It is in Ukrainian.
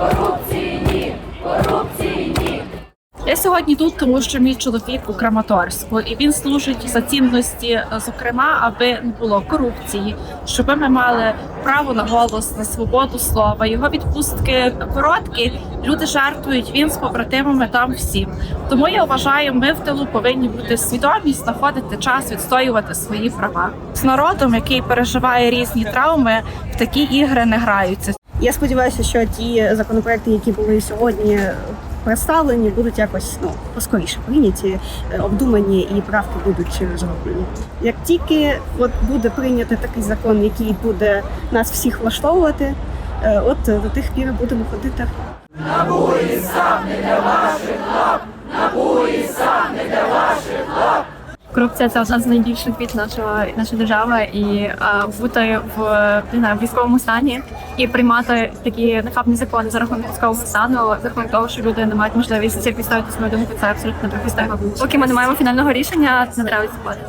Корупції ні! Корупції ні! Я сьогодні тут, тому що мій чоловік у Краматорську, і він служить за цінності, зокрема, аби не було корупції, щоб ми мали право на голос, на свободу слова. Його відпустки короткі, люди жартують. Він з побратимами там всім. Тому я вважаю, ми в тилу повинні бути свідомі, знаходити час, відстоювати свої права з народом, який переживає різні травми, в такі ігри не граються. Я сподіваюся, що ті законопроекти, які були сьогодні представлені, будуть якось ну поскоріше прийняті, е, обдумані і правки будуть зроблені. Як тільки от буде прийнятий такий закон, який буде нас всіх влаштовувати, е, от до тих пір будемо ходити. Корупція це одна з найбільших бід нашого нашої держави, і а, бути в не знаю, військовому стані і приймати такі нахабні закони за рахунок військового стану, за рахунок того, що люди не мають можливість підставити свою думку, це абсолютно неприпустимо. Поки ми не маємо фінального рішення, не треба відступати.